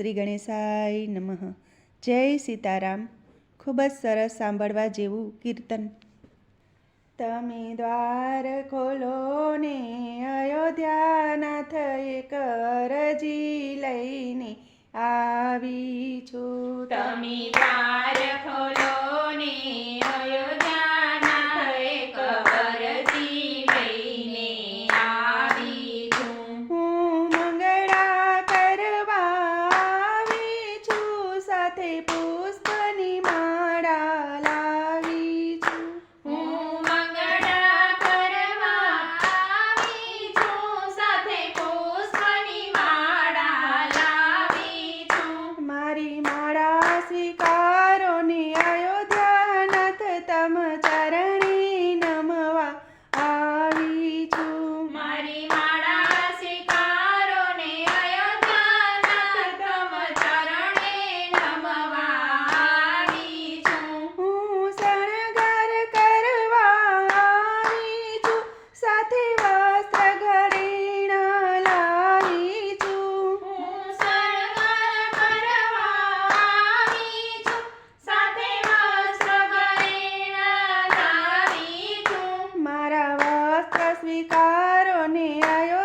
શ્રી ગણેશાય નમઃ. જય સીતારામ. ખૂબ જ સરસ સાંભળવા જેવું કીર્તન. તમે દ્વાર ખોલો ને અયોધ્યાનાથ એક કરજી લઈને આવી છું. તમે દ્વાર સ્વીકારો ને આયો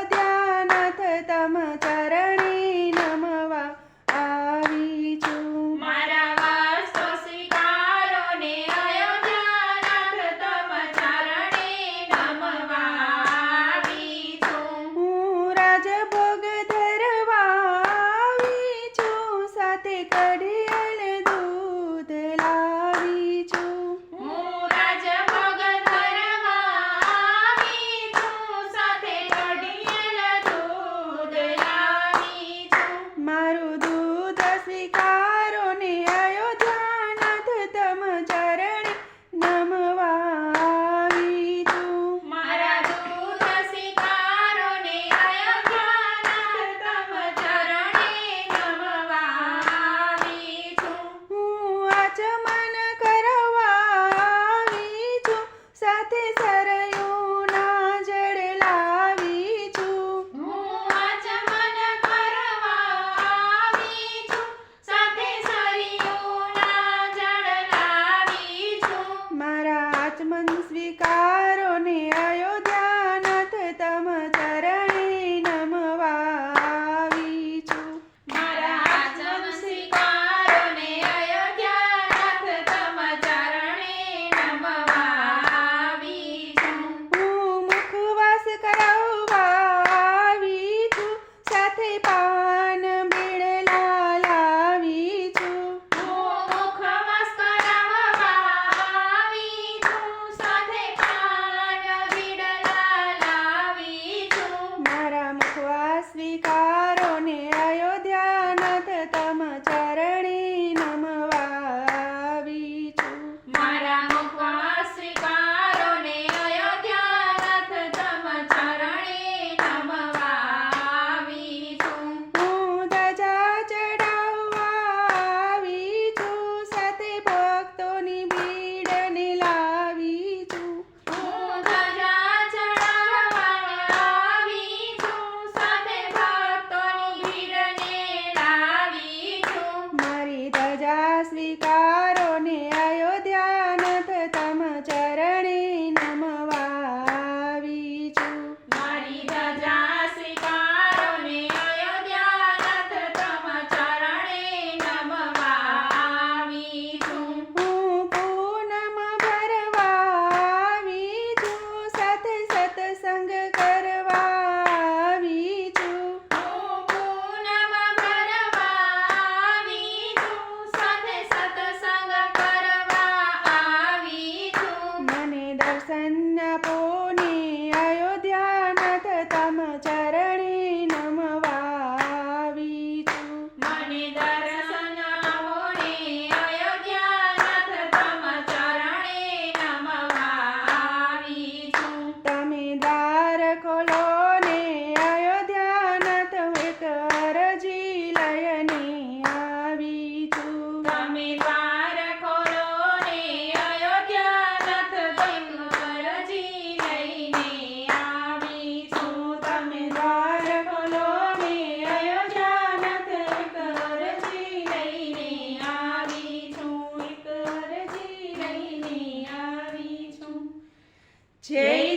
तो नहीं भी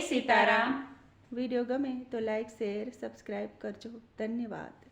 સીતારામ વિડીયો ગમે તો લાઈક શેર સબસ્ક્રાઈબ કરજો ધન્યવાદ